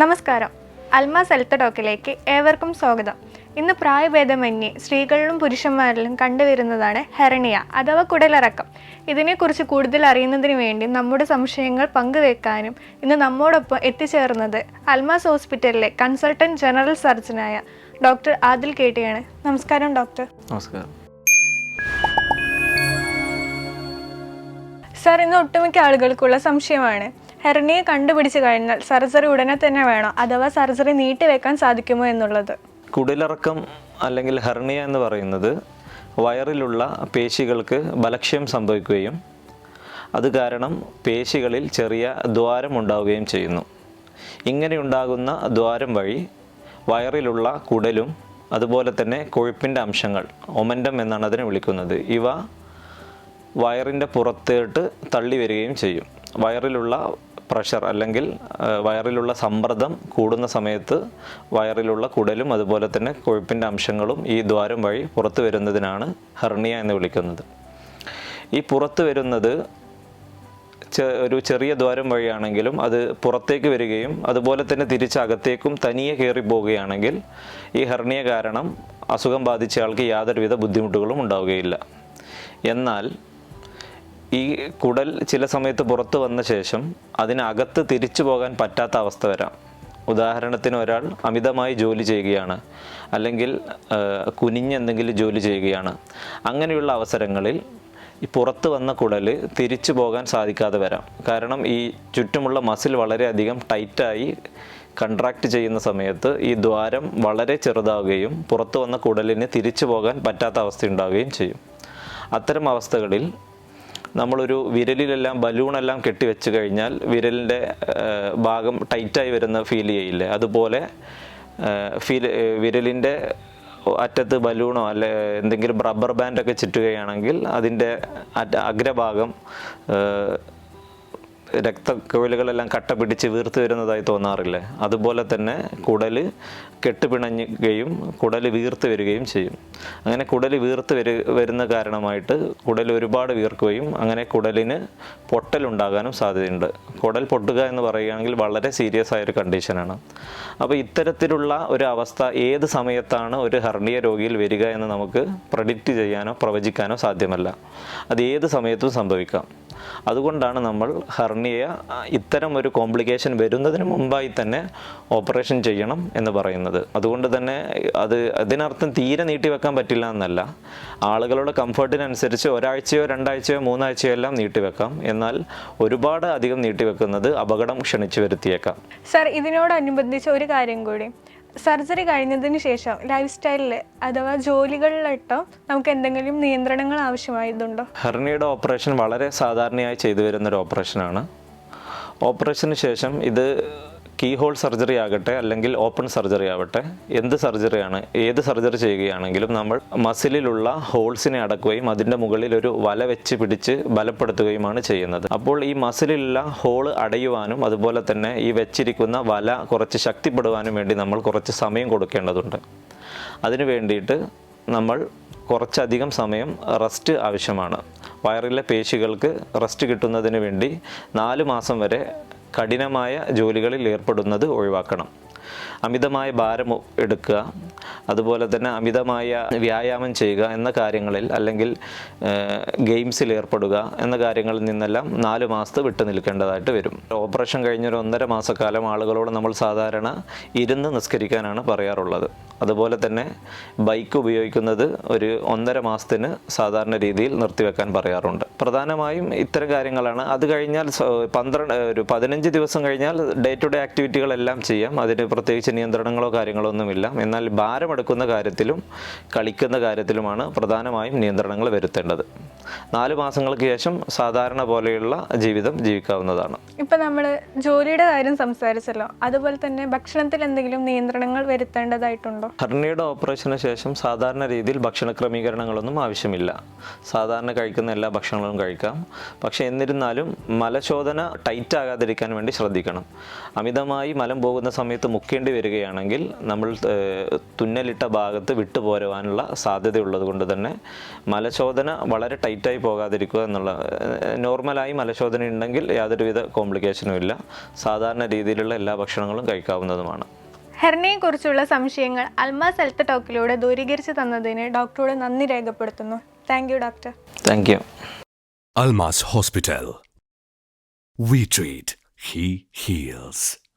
നമസ്കാരം. അൽമാസ് ഹെൽത്ത് ടോക്കിലേക്ക് ഏവർക്കും സ്വാഗതം. ഇന്ന് പ്രായഭേദമന്യേ സ്ത്രീകളിലും പുരുഷന്മാരിലും കണ്ടുവരുന്നതാണ് ഹെറണിയ അഥവാ കുടലിറക്കം ഇതിനെക്കുറിച്ച് കൂടുതൽ അറിയുന്നതിന് വേണ്ടി നമ്മുടെ സംശയങ്ങൾ പങ്കുവെക്കാനും ഇന്ന് നമ്മോടൊപ്പം എത്തിച്ചേർന്നത് അൽമാസ് ഹോസ്പിറ്റലിലെ കൺസൾട്ടന്റ് ജനറൽ സർജനായ ഡോക്ടർ ആദിൽ കേട്ടിയാണ്. നമസ്കാരം ഡോക്ടർ. നമസ്കാരം. സാർ ഇന്ന് ഒട്ടുമിക്ക ആളുകൾക്കുള്ള സംശയമാണ്. ഹെർണിയെ കണ്ടുപിടിച്ചു കഴിഞ്ഞാൽ സർജറി ഉടനെ തന്നെ വേണോ. അഥവാ സർജറി നീട്ടിവെക്കാൻ സാധിക്കുമോ എന്നുള്ളത്. കുടിലിറക്കം അല്ലെങ്കിൽ ഹെർണിയ എന്ന് പറയുന്നത് വയറിലുള്ള പേശികൾക്ക് ബലക്ഷ്യം സംഭവിക്കുകയും അത് കാരണം പേശികളിൽ ചെറിയ ദ്വാരം ഉണ്ടാവുകയും ചെയ്യുന്നു. ഇങ്ങനെയുണ്ടാകുന്ന ദ്വാരം വഴി വയറിലുള്ള കുടലും അതുപോലെ തന്നെ കൊഴുപ്പിന്റെ അംശങ്ങൾ ഒമൻഡം എന്നാണ് അതിനെ വിളിക്കുന്നത് ഇവ വയറിന്റെ പുറത്തേട്ട് തള്ളി വരികയും ചെയ്യും. വയറിലുള്ള പ്രഷർ അല്ലെങ്കിൽ വയറിലുള്ള സമ്മർദ്ദം കൂടുന്ന സമയത്ത് വയറിലുള്ള കുടലും അതുപോലെ തന്നെ കൊഴുപ്പിന്റെ അംശങ്ങളും ഈ ദ്വാരം വഴി പുറത്തു വരുന്നതിനാണ് ഹെർണിയ എന്ന് വിളിക്കുന്നത്. ഈ പുറത്തു വരുന്നത് ഒരു ചെറിയ ദ്വാരം വഴിയാണെങ്കിലും അത് പുറത്തേക്ക് വരികയും അതുപോലെ തന്നെ തിരിച്ച് അകത്തേക്കും തനിയെ കയറി പോവുകയാണെങ്കിൽ ഈ ഹെർണിയ കാരണം അസുഖം ബാധിച്ചയാൾക്ക് യാതൊരുവിധ ബുദ്ധിമുട്ടുകളും ഉണ്ടാവുകയില്ല. എന്നാൽ ഈ കുടൽ ചില സമയത്ത് പുറത്തു വന്ന ശേഷം അതിനകത്ത് തിരിച്ചു പോകാൻ പറ്റാത്ത അവസ്ഥ വരാം. ഉദാഹരണത്തിന് ഒരാൾ അമിതമായി ജോലി ചെയ്യുകയാണ് അല്ലെങ്കിൽ കുനിഞ്ഞ് എന്തെങ്കിലും ജോലി ചെയ്യുകയാണ്. അങ്ങനെയുള്ള അവസരങ്ങളിൽ ഈ പുറത്ത് വന്ന കുടൽ തിരിച്ചു പോകാൻ സാധിക്കാതെ വരാം. കാരണം ഈ ചുറ്റുമുള്ള മസിൽ വളരെയധികം ടൈറ്റായി കൺട്രാക്ട് ചെയ്യുന്ന സമയത്ത് ഈ ദ്വാരം വളരെ ചെറുതാവുകയും പുറത്തു വന്ന കുടലിന് തിരിച്ചു പോകാൻ പറ്റാത്ത അവസ്ഥ ഉണ്ടാവുകയും ചെയ്യും. അത്തരം അവസ്ഥകളിൽ നമ്മളൊരു വിരലിലെല്ലാം ബലൂണെല്ലാം കെട്ടിവെച്ച് കഴിഞ്ഞാൽ വിരലിന്റെ ഭാഗം ടൈറ്റായി വരുന്ന ഫീൽ ചെയ്യില്ലേ? അതുപോലെ ഫീൽ വിരലിന്റെ അറ്റത്ത് ബലൂണോ അല്ലെ എന്തെങ്കിലും റബ്ബർ ബാൻഡൊക്കെ ചുറ്റുകയാണെങ്കിൽ അതിന്റെ അഗ്രഭാഗം രക്തക്കുഴലുകളെല്ലാം കട്ട പിടിച്ച് വീർത്ത് വരുന്നതായി തോന്നാറില്ലേ? അതുപോലെ തന്നെ കുടൽ കെട്ടുപിണഞ്ഞുകയും കുടൽ വീർത്ത് വരികയും ചെയ്യും. അങ്ങനെ കുടൽ വീർത്ത് വരു വരുന്ന കാരണമായിട്ട് കുടൽ ഒരുപാട് വീർക്കുകയും അങ്ങനെ കുടലിന് പൊട്ടലുണ്ടാകാനും സാധ്യതയുണ്ട്. കുടൽ പൊട്ടുക എന്ന് പറയുകയാണെങ്കിൽ വളരെ സീരിയസ് ആയൊരു കണ്ടീഷനാണ്. അപ്പോൾ ഇത്തരത്തിലുള്ള ഒരു അവസ്ഥ ഏത് സമയത്താണ് ഒരു ഹർണിയ രോഗിയിൽ വരിക എന്ന് നമുക്ക് പ്രഡിക്റ്റ് ചെയ്യാനോ പ്രവചിക്കാനോ സാധ്യമല്ല. അത് ഏത് സമയത്തും സംഭവിക്കാം. അതുകൊണ്ടാണ് നമ്മൾ ഹെർണിയ ഇത്തരം ഒരു കോംപ്ലിക്കേഷൻ വരുന്നതിന് മുമ്പായി തന്നെ ഓപ്പറേഷൻ ചെയ്യണം എന്ന് പറയുന്നത്. അതുകൊണ്ട് തന്നെ അത് അതിനർത്ഥം തീരെ നീട്ടിവെക്കാൻ പറ്റില്ല എന്നല്ല. ആളുകളുടെ കംഫർട്ടിനനുസരിച്ച് ഒരാഴ്ചയോ രണ്ടാഴ്ചയോ മൂന്നാഴ്ചയോ എല്ലാം നീട്ടിവെക്കാം എന്നാൽ ഒരുപാട് അധികം നീട്ടിവെക്കുന്നത് അപകടം ക്ഷണിച്ചു വരുത്തിയേക്കാം. സാർ ഇതിനോടനുബന്ധിച്ച് ഒരു കാര്യം കൂടി. സർജറി കഴിഞ്ഞതിന് ശേഷം ലൈഫ് സ്റ്റൈലിൽ അഥവാ ജോലികളിലിട്ടോ നമുക്ക് എന്തെങ്കിലും നിയന്ത്രണങ്ങൾ ആവശ്യമായതുണ്ടോ? ഹെർണിയുടെ ഓപ്പറേഷൻ വളരെ സാധാരണയായി ചെയ്തു വരുന്ന ഒരു ഓപ്പറേഷനാണ് ഓപ്പറേഷന് ശേഷം ഇത് കീ ഹോൾ സർജറി ആകട്ടെ അല്ലെങ്കിൽ ഓപ്പൺ സർജറി ആവട്ടെ എന്ത് സർജറിയാണ് ഏത് സർജറി ചെയ്യുകയാണെങ്കിലും നമ്മൾ മസിലിലുള്ള ഹോൾസിനെ അടക്കുകയും അതിന്റെ മുകളിൽ ഒരു വല വെച്ച് പിടിച്ച് ബലപ്പെടുത്തുകയുമാണ് ചെയ്യുന്നത്. അപ്പോൾ ഈ മസിലിലുള്ള ഹോൾ അടയുവാനും അതുപോലെ തന്നെ ഈ വെച്ചിരിക്കുന്ന വല കുറച്ച് ശക്തിപ്പെടുവാനും വേണ്ടി നമ്മൾ കുറച്ച് സമയം കൊടുക്കേണ്ടതുണ്ട്. അതിനു വേണ്ടിയിട്ട് നമ്മൾ കുറച്ചധികം സമയം റെസ്റ്റ് ആവശ്യമാണ്. വയറിലെ പേശികൾക്ക് റെസ്റ്റ് കിട്ടുന്നതിന് വേണ്ടി നാല് മാസം വരെ കഠിനമായ ജോലികളിൽ ഏർപ്പെടുന്നത് ഒഴിവാക്കണം. അമിതമായ ഭാരം എടുക്കുക അതുപോലെ തന്നെ അമിതമായ വ്യായാമം ചെയ്യുക എന്ന കാര്യങ്ങളിൽ അല്ലെങ്കിൽ ഗെയിംസിൽ ഏർപ്പെടുക എന്ന കാര്യങ്ങളിൽ നിന്നെല്ലാം നാല് മാസത്ത് വിട്ടു നിൽക്കേണ്ടതായിട്ട് വരും. ഓപ്പറേഷൻ കഴിഞ്ഞൊരു ഒന്നര മാസക്കാലം ആളുകളോട് നമ്മൾ സാധാരണ ഇരുന്ന് നിസ്കരിക്കാനാണ് പറയാറുള്ളത്. അതുപോലെ തന്നെ ബൈക്ക് ഉപയോഗിക്കുന്നത് ഒരു ഒന്നര മാസത്തിന് സാധാരണ രീതിയിൽ നിർത്തിവെക്കാൻ പറയാറുണ്ട്. പ്രധാനമായും ഇത്തരം കാര്യങ്ങളാണ്. അത് കഴിഞ്ഞാൽ പന്ത്രണ്ട് ഒരു പതിനഞ്ച് ദിവസം കഴിഞ്ഞാൽ ഡേ ടു ഡേ ആക്ടിവിറ്റികളെല്ലാം ചെയ്യാം. അതിന് പ്രത്യേകിച്ച് നിയന്ത്രണങ്ങളോ കാര്യങ്ങളോ ഒന്നുമില്ല. എന്നാൽ ഭാരമെടുക്കുന്ന കാര്യത്തിലും കളിക്കുന്ന കാര്യത്തിലുമാണ് പ്രധാനമായും നിയന്ത്രണങ്ങൾ വരുത്തേണ്ടത്. നാല് മാസങ്ങൾക്ക് ശേഷം സാധാരണ പോലെയുള്ള ജീവിതം ജീവിക്കാവുന്നതാണ്. ഇപ്പം നമ്മൾ ജോലിയുടെ കാര്യം സംസാരിച്ചല്ലോ. അതുപോലെ തന്നെ ഭക്ഷണത്തിൽ എന്തെങ്കിലും നിയന്ത്രണങ്ങൾ വരുത്തേണ്ടതായിട്ടുണ്ടോ? ഹർണിയുടെ ഓപ്പറേഷന് ശേഷം സാധാരണ രീതിയിൽ ഭക്ഷണ ക്രമീകരണങ്ങളൊന്നും ആവശ്യമില്ല. സാധാരണ കഴിക്കുന്ന എല്ലാ ഭക്ഷണങ്ങളും കഴിക്കാം. പക്ഷെ എന്നിരുന്നാലും മലശോധന ടൈറ്റ് ആകാതിരിക്കാൻ വേണ്ടി ശ്രദ്ധിക്കണം. അമിതമായി മലം പോകുന്ന സമയത്ത് മുക്കേണ്ടി വരികയാണെങ്കിൽ നമ്മൾ തുന്നലിട്ട ഭാഗത്ത് വിട്ടുപോരുവാനുള്ള സാധ്യതയുള്ളത് കൊണ്ട് തന്നെ മലശോധന വളരെ ടൈറ്റായി പോകാതിരിക്കുക എന്നുള്ള നോർമലായി മലശോധന ഉണ്ടെങ്കിൽ യാതൊരുവിധ കോംപ്ലിക്കേഷനും ഇല്ല. സാധാരണ രീതിയിലുള്ള എല്ലാ ഭക്ഷണങ്ങളും കഴിക്കാവുന്നതുമാണ്. ഹെർണിയെക്കുറിച്ചുള്ള സംശയങ്ങൾ അൽമാസ് ഹെൽത്ത് ടോക്കിലൂടെ ദൂരീകരിച്ചു തന്നതിന് ഡോക്ടറോട് നന്ദി രേഖപ്പെടുത്തുന്നു. Thank you doctor. Thank you. Almas hospital. We treat he heals.